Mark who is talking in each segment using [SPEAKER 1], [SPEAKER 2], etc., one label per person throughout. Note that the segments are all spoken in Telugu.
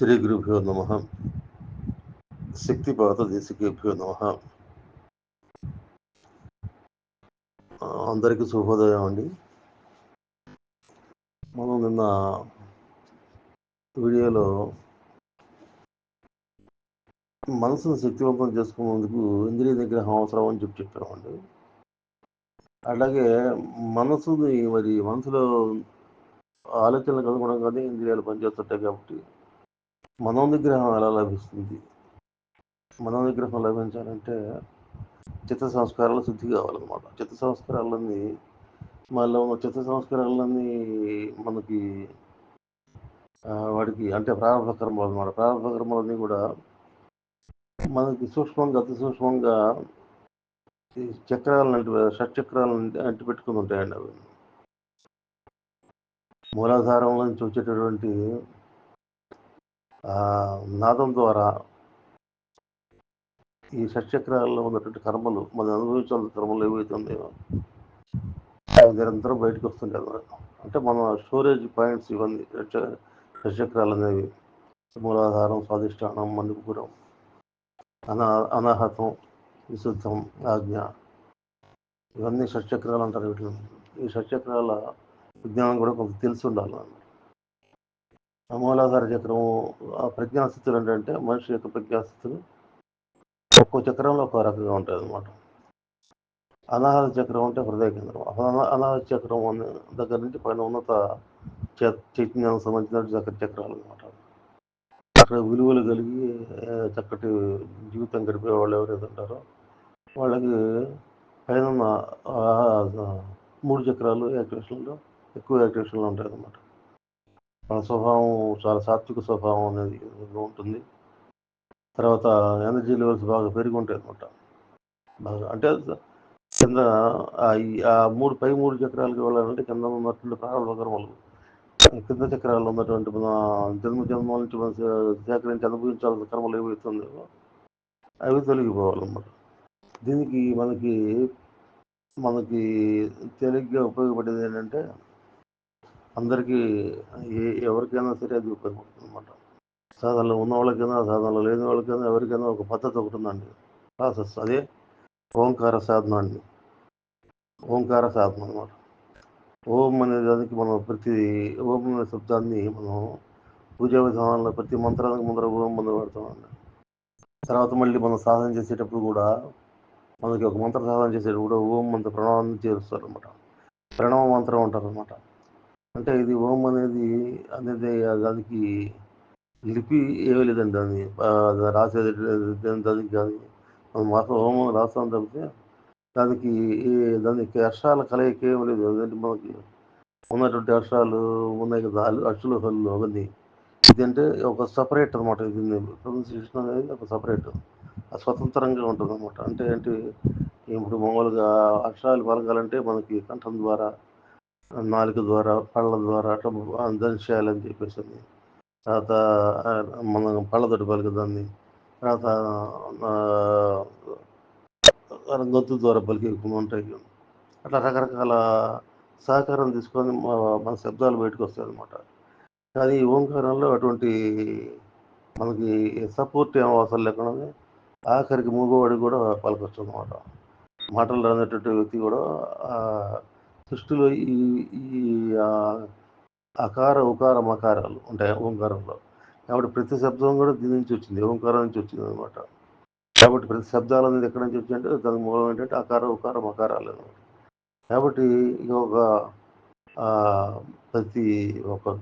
[SPEAKER 1] శ్రీ గురుభ్యో నమ. శక్తిపాత దేశికేభ్యో నమ అందరికీ శుభోదయం అండి. మనం నిన్న వీడియోలో మనసును శక్తివంతం చేసుకునేందుకు ఇంద్రియ నిగ్రహం అవసరం అని చెప్పి చెప్పామండి. అలాగే మనసుని మరి మనసులో ఆలోచనలు కనుగొనడం కానీ ఇంద్రియాలు పనిచేస్తుంటాయి కాబట్టి మనోనిగ్రహం ఎలా లభిస్తుంది? మనోనిగ్రహం లభించాలంటే చిత్త సంస్కారాలు శుద్ధి కావాలన్నమాట. చిత్త సంస్కారాలన్నీ మళ్ళీ ఉన్న చిత్త సంస్కారాలన్నీ మనకి వాడికి అంటే ప్రారంభ కర్మలు అనమాట ప్రారంభ కర్మలన్నీ కూడా మనకి సూక్ష్మంగా అతి సూక్ష్మంగా ఈ చక్రాలను అంటి షట్చక్రాలను అంటి- పెట్టుకుని ఉంటాయండి అవి. మూలాధారం నుంచి వచ్చేటటువంటి నాదం ద్వారా ఈ షట్చక్రాల్లో ఉన్నటువంటి కర్మలు మనం అనుభవించాల్సిన కర్మలు ఏవైతే ఉన్నాయో అవి నిరంతరం బయటకు వస్తుంటాయి అన్నమాట. అంటే మన స్టోరేజ్ పాయింట్స్ ఇవన్నీ షట్చక్రాలు అనేవి మూలాధారం స్వాధిష్టానం మణిపురం అనా అనాహతం విశుద్ధం ఆజ్ఞ ఇవన్నీ షట్చక్రాలు అంటారు వీటిని ఈ షట్చక్రాల విజ్ఞానం కూడా కొంత తెలిసి ఉండాలి మూలాధార చక్రం ఆ ప్రజ్ఞాస్థితులు ఏంటంటే మనిషి యొక్క ప్రజ్ఞాస్థితులు ఒక్కో చక్రంలో ఒక్కో రకంగా ఉంటుంది అనమాట అనాహత చక్రం అంటే హృదయ కేంద్రం. అనా- అనాహత చక్రం దగ్గర నుంచి పైన ఉన్నత చే- చైతన్యానికి సంబంధించిన చక్ర చక్రాలు అనమాట అక్కడ విలువలు కలిగి చక్కటి జీవితం గడిపే వాళ్ళు ఎవరైతే ఉంటారో వాళ్ళకి పైన ఉన్న మూడు చక్రాలు యాక్టివేషన్లో ఎక్కువ యాక్టివేషన్లో ఉంటాయి అన్నమాట. వాళ్ళ స్వభావం చాలా సాత్విక స్వభావం అనేది ఉంటుంది. తర్వాత ఎనర్జీ లెవెల్స్ బాగా పెరిగి ఉంటాయి అనమాట బాగా అంటే కింద ఆ మూడు పై మూడు చక్రాలకి వెళ్ళాలంటే కింద ఉన్నటువంటి ప్రారంభ కర్మలు కింద చక్రాలు ఉన్నటువంటి మన జన్మ జన్మ నుంచి మన సేకరించి అనుభవించాల్సిన కర్మలు ఏవైతుందో అవి తొలగిపోవాలన్నమాట. దీనికి మనకి మనకి తేలిగ్గా ఉపయోగపడేది ఏంటంటే అందరికీ ఏ ఎవరికైనా సరే అది ఉపయోగపడుతుంది అనమాట సాధనలో ఉన్న వాళ్ళకైనా సాధనలో లేని వాళ్ళకైనా ఎవరికైనా ఒక పద్ధతి ఒకటి ఉందండి. ప్రాసెస్ అదే ఓంకార సాధన అండి. ఓంకార సాధన అనమాట ఓం అనే దానికి మనం ప్రతి ఓం అనే శబ్దాన్ని మనం పూజా విధానంలో ప్రతి మంత్రానికి ముందర ఓం ముందు పెడతామండి తర్వాత మళ్ళీ మనం సాధన చేసేటప్పుడు కూడా మనకి ఒక మంత్ర సాధన చేసేటప్పుడు కూడా ఓం మంత్ర ప్రణవాన్ని చేరుస్తారు అనమాట ప్రణవ మంత్రం అంటారు అనమాట అంటే ఇది ఓం అనేది అనేది దానికి లిపి ఏమీ లేదండి దాన్ని రాసేది దాని- దానికి కానీ. మనం మాత్రం హోమం రాస్తాం తప్పితే దానికి దానికి అక్షరాల కలయిక ఏమి లేదు. ఎందుకంటే మనకి ఉన్నటువంటి అక్షరాలు ఉన్నాయి కదా అచ్చులు హల్లు అవన్నీ. ఇదంటే ఒక సపరేట్ అనమాట ఇది ప్రొనౌన్సియేషన్ అనేది ఒక సపరేట్ స్వతంత్రంగా ఉంటుంది అనమాట అంటే ఏంటి ఇప్పుడు మామూలుగా అక్షరాలు పలకాలంటే మనకి కంఠం ద్వారా నాలుక ద్వారా పళ్ళ ద్వారా అట్లా దంచాలని చెప్పేసి తర్వాత మన పళ్ళతోటి పలుకుదాన్ని. తర్వాత గొంతు ద్వారా పలికి ఉంటాయి. అట్లా రకరకాల సహకారం తీసుకొని మన శబ్దాలు బయటకు వస్తాయి అనమాట కానీ ఈ ఓంకారంలో అటువంటి మనకి సపోర్ట్ ఏం అవసరం లేకుండా ఆఖరికి మూగవాడికి కూడా పలకొచ్చు అనమాట మాటలు రానటువంటి వ్యక్తి కూడా సృష్టిలో ఈ ఈ అకార ఉకార మకారాలు ఉంటాయి ఓంకారంలో. కాబట్టి ప్రతి శబ్దం కూడా దీని నుంచి వచ్చింది ఓంకారం నుంచి వచ్చింది అనమాట కాబట్టి ప్రతి శబ్దాలు అనేది ఎక్కడి నుంచి వచ్చిందంటే దాని మూలం ఏంటంటే అకార ఉకార మకారాలు అనమాట కాబట్టి ఇక ఒక ప్రతి ఒక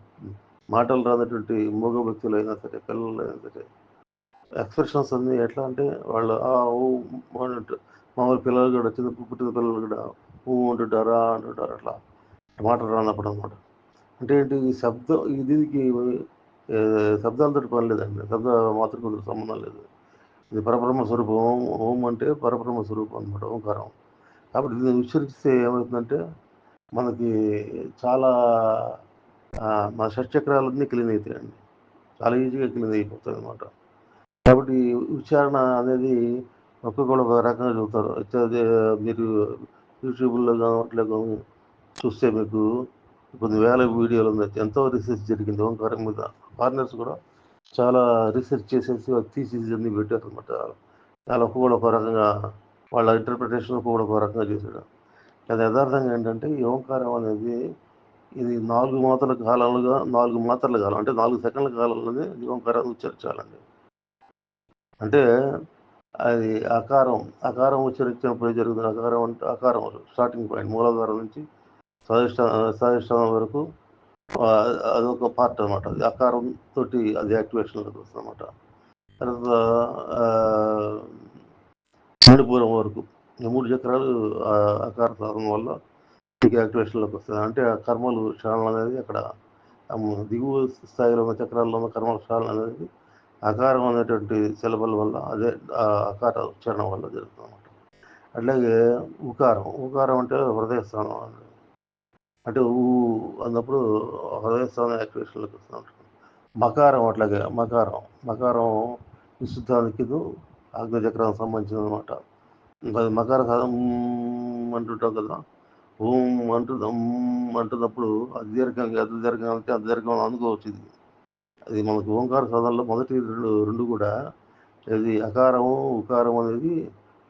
[SPEAKER 1] మాటలు రానటువంటి మూగ వ్యక్తులు అయినా సరే పిల్లలు అయినా సరే ఎక్స్ప్రెషన్స్ అన్నీ ఎట్లా అంటే వాళ్ళు ఆ మామూలు పిల్లలు కూడా చిన్న పుట్టిన పిల్లలు కూడా ఊ అంటుంటారా అంటుంటారు అట్లా. మాటలు రానప్పుడు అనమాట అంటే ఏంటి ఈ శబ్దం ఈ దీనికి శబ్దాలతో పని లేదండి. శబ్ద మాతృకతో సంబంధం లేదు. ఇది పరబ్రహ్మ స్వరూపం ఓం అంటే పరబ్రహ్మ స్వరూపం అనమాట ఓంకారం. కాబట్టి దీన్ని ఉచ్చరిస్తే ఏమవుతుందంటే మనకి చాలా మన షట్చక్రాలన్నీ క్లీన్ అవుతాయండి చాలా ఈజీగా క్లీన్ అయిపోతుంది అనమాట కాబట్టి ఉచ్చారణ అనేది ఒక్కొక్కరు ఒక రకంగా చెబుతారు. మీరు యూట్యూబ్లో కానీ కానీ చూస్తే మీకు కొన్ని వేల వీడియోలు ఉన్నాయి. ఎంతో రీసెర్చ్ జరిగింది ఓంకారం మీద. ఫారినర్స్ కూడా చాలా రీసెర్చ్ చేసేసి తీసేసి అన్ని పెట్టారు అనమాట చాలా ఒక్కొక్కడు ఒక రకంగా వాళ్ళ ఇంటర్ప్రిటేషన్ ఒక్కొక్కడు ఒక రకంగా చేశాడు అది యథార్థంగా ఏంటంటే ఈ ఓంకారం అనేది ఇది నాలుగు మాత్రల కాలాలుగా నాలుగు మాత్రల కాలం అంటే నాలుగు సెకండ్ల కాలంలోనే ఈ ఓంకారాన్ని ఉచ్చరించాలండి. అంటే అది ఆకారం ఆకారం ఉచ్చరించినప్పుడు జరుగుతుంది అకారం అంటే ఆకారం స్టార్టింగ్ పాయింట్ మూలాధారం నుంచి స్వాధిష్ట స్వాధిష్టానం వరకు అదొక పార్ట్ అనమాట అది ఆకారం తోటి అది యాక్టివేషన్లోకి వస్తుంది అనమాట తర్వాత ఆ, మణిపూరం వరకు ఈ మూడు చక్రాలు అకార సాధన వల్ల మీకు యాక్టివేషన్లోకి వస్తుంది. అంటే ఆ కర్మలు క్షాళన అనేది అక్కడ దిగువ స్థాయిలో ఉన్న చక్రాల్లో ఉన్న కర్మల క్షాళన అనేది అకారం అనేటువంటి సిలబల్ వల్ల అదే అకార ఉచ్చారణ వల్ల జరుగుతుంది అనమాట అట్లాగే ఉకారం ఉకారం అంటే హృదయ స్థానం అన్నది. అంటే ఊ అన్నప్పుడు హృదయ స్థానం యాక్టివేషన్లోకి వస్తుంది మకారం అట్లాగే మకారం మకారం విశుద్ధానికి ఆగ్నేయచక్రానికి సంబంధించింది అనమాట ఇంకా అది మకార సాధం అంటుంటాం కదా ఓం అంటు అంటున్నప్పుడు అది దీర్ఘంగా అది దీర్ఘంగా అంటే అది దీర్ఘం అనుకోవచ్చు ఇది. అది మనకు ఓంకార సాధనలో మొదటి రెండు రెండు కూడా ఇది అకారము ఉకారం అనేది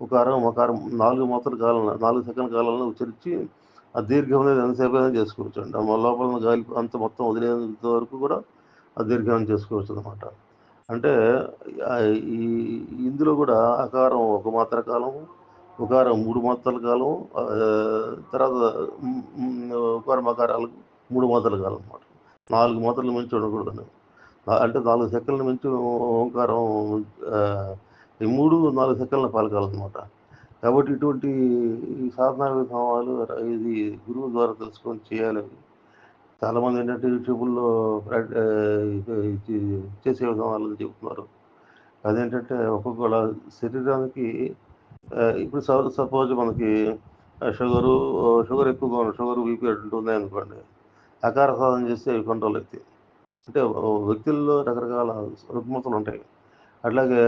[SPEAKER 1] ఉకారం మకారం నాలుగు మాత్ర కాలం నాలుగు సెకండ్ కాలంలో ఉచ్చరించి ఆ దీర్ఘం అనేది ఎంతసేపు అయినా చేసుకోవచ్చు అండి. మన లోపల గాలి అంత మొత్తం వదిలేంత వరకు కూడా ఆ దీర్ఘం చేసుకోవచ్చు అనమాట అంటే ఈ ఇందులో కూడా అకారం ఒక మాత్ర కాలం ఉకారం మూడు మాత్రల కాలం తర్వాత ఉకారం అకారాలకు మూడు మాత్రల కాలం అనమాట నాలుగు మాత్రలు మించి ఉండకూడదు. అంటే నాలుగు సెకండ్ల మించి ఓంకారం ఈ మూడు నాలుగు సెకండ్ల పలకాలన్నమాట. కాబట్టి ఇటువంటి సాధనా విభావాలు ఇది గురువు ద్వారా తెలుసుకొని చేయాలి. చాలామంది ఏంటంటే యూట్యూబ్లో ఇది- చేసే విధానాలు చెబుతున్నారు అదేంటంటే ఒక్కొక్క శరీరానికి ఇప్పుడు సపోజ్ మనకి షుగరు షుగర్ ఎక్కువగా షుగర్ బీపీ అటువంటి ఉన్నాయి అకార సాధన చేస్తే అవి కంట్రోల్ అవుతాయి. అంటే వ్యక్తుల్లో రకరకాల రుగ్మతలు ఉంటాయి. అట్లాగే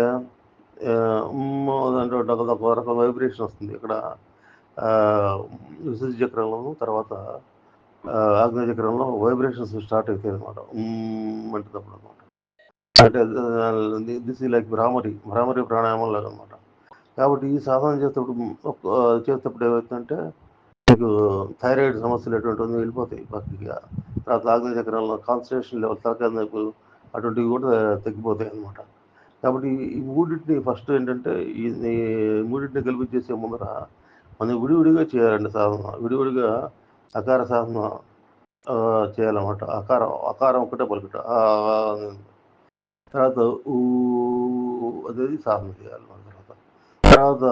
[SPEAKER 1] అంటే ఒక రకం వైబ్రేషన్ వస్తుంది. ఇక్కడ ఆ, విశుద్ధ చక్రంలోను తర్వాత ఆగ్నేయ చక్రంలో వైబ్రేషన్స్ స్టార్ట్ అవుతాయి అనమాట అంటున్నప్పుడు అనమాట అంటే దిస్ లైక్ భ్రామరి భ్రామరి ప్రాణాయామం లాగా అనమాట కాబట్టి ఈ సాధన చేసేటప్పుడు చేసేటప్పుడు ఏమవుతుందంటే మీకు థైరాయిడ్ సమస్యలు ఎటువంటి వెళ్ళిపోతాయి. బాకీగా తర్వాత ఆగ్నేయ చక్రంలో కాన్సన్ట్రేషన్ లెవెల్ తలకాయ నొప్పులు అటువంటివి కూడా తగ్గిపోతాయి అన్నమాట. కాబట్టి ఈ మూడింటిని ఫస్ట్ ఏంటంటే ఈ మూడింటిని కల్పించేసే ముందర మనం విడివిడిగా చేయాలండి సాధన. విడివిడిగా అకార సాధన ఆ, చేయాలన్నమాట. అకారం అకారం ఒకటే పలుకుట తర్వాత ఊ అనేది సాధన చేయాలి మన తర్వాత. తర్వాత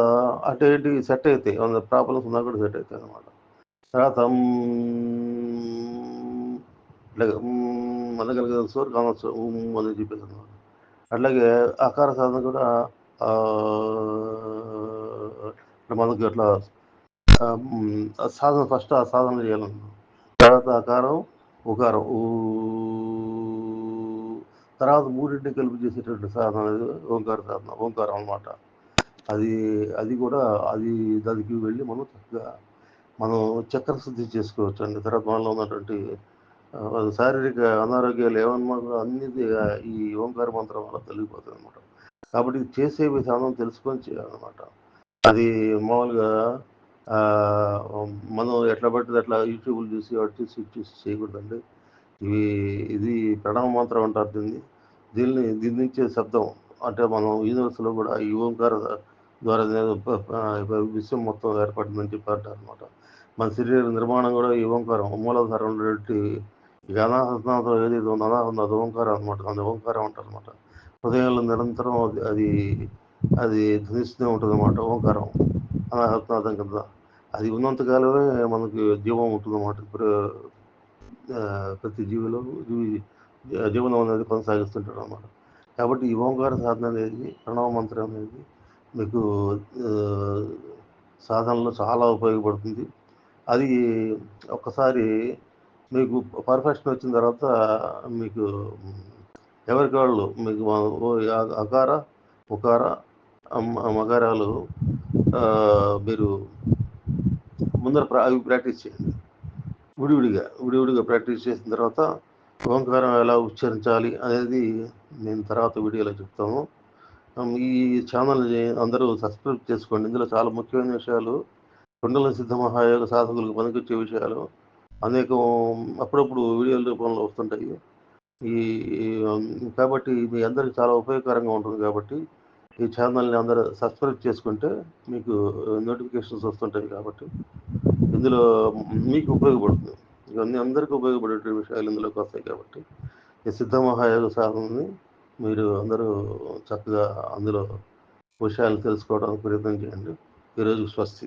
[SPEAKER 1] అటు ఏంటి సెట్ అవుతాయి మన ప్రాబ్లమ్స్ ఉన్నా కూడా సెట్ అవుతాయి అన్నమాట. తర్వాత అట్లాగే మనగలిగిన సోర్ కావచ్చు అని చెప్పేసి అన్నమాట. అట్లాగే ఆకార సాధన కూడా మనకి అట్లా సాధన ఫస్ట్ ఆ సాధన చేయాలన్నా తర్వాత ఆకారం ఉకారం ఊ తర్వాత మూడింటిని కలిపి చేసేటువంటి సాధన అనేది ఓంకార సాధన ఓంకారం అన్నమాట. అది అది కూడా అది దానికి వెళ్ళి మనం చక్కగా మనం చక్రశుద్ధి చేసుకోవచ్చు అండి తర్వాత మనలో ఉన్నటువంటి వాళ్ళ శారీరక అనారోగ్యాలు ఏమన్నా అన్ని ఈ ఓంకార మంత్రం వల్ల తొలగిపోతుంది అనమాట కాబట్టి ఇది చేసే విధానం తెలుసుకొని చేయాలన్నమాట. అది మామూలుగా మనం ఎట్లా పట్టింది అట్లా యూట్యూబ్లు చూసి వాటి చూసి ఇటు చూసి చేయకూడదండి. ఇవి ఇది ప్రణవ మంత్రం అంటారు దీన్ని. దీన్ని దీని నుంచే శబ్దం. అంటే మనం యూనివర్స్లో కూడా ఈ ఓంకార ద్వారా విశ్వం మొత్తం ఏర్పడిందని చెప్పి అనమాట మన శరీర నిర్మాణం కూడా ఈ ఓంకారం. మూలాధారం ఉన్నటువంటి ఈ ఏదైతే ఉందో అనాహతం అది ఓంకారం అనమాట అది ఓంకారం అంటారనమాట హృదయంలో నిరంతరం అది అది అది ధ్వనిస్తూనే ఉంటుంది అనమాట ఓంకారం. అనాహత్నాథం కింద. అది ఉన్నంతకాలమే మనకి జీవం ఉంటుంది అనమాట ప్రతి జీవిలో జీవి జీవనం అనేది కొనసాగిస్తుంటాడు అనమాట కాబట్టి ఈ ఓంకార సాధన అనేది ప్రణవ మంత్రం అనేది మీకు సాధనలో చాలా ఉపయోగపడుతుంది. అది ఒక్కసారి మీకు పర్ఫెక్షన్ వచ్చిన తర్వాత మీకు ఎవరికి వాళ్ళు మీకు అకార ఉకార మకారాలు మీరు ముందర ప్రా- అవి ప్రాక్టీస్ చేయండి. విడివిడిగా విడివిడిగా ప్రాక్టీస్ చేసిన తర్వాత ఓంకారం ఎలా ఉచ్చరించాలి అనేది నేను తర్వాత వీడియోలో చెప్తాను. ఈ ఛానల్ని అందరూ సబ్స్క్రైబ్ చేసుకోండి. ఇందులో చాలా ముఖ్యమైన విషయాలు కుండల సిద్ధ మహాయోగ సాధకులకు పనికొచ్చే విషయాలు అనేకం అప్పుడప్పుడు వీడియోల రూపంలో వస్తుంటాయి. ఈ కాబట్టి మీ అందరికి చాలా ఉపయోగకరంగా ఉంటుంది కాబట్టి ఈ ఛానల్ని అందరూ సబ్స్క్రైబ్ చేసుకుంటే మీకు నోటిఫికేషన్స్ వస్తుంటాయి కాబట్టి ఇందులో మీకు ఉపయోగపడుతుంది. ఇవన్నీ అందరికీ ఉపయోగపడే విషయాలు ఇందులోకి వస్తాయి కాబట్టి ఈ సిద్ధ మహాయోగ సాధనని మీరు అందరూ చక్కగా అందులో విషయాలు తెలుసుకోవడానికి ప్రయత్నం చేయండి. ఈరోజు స్వస్తి.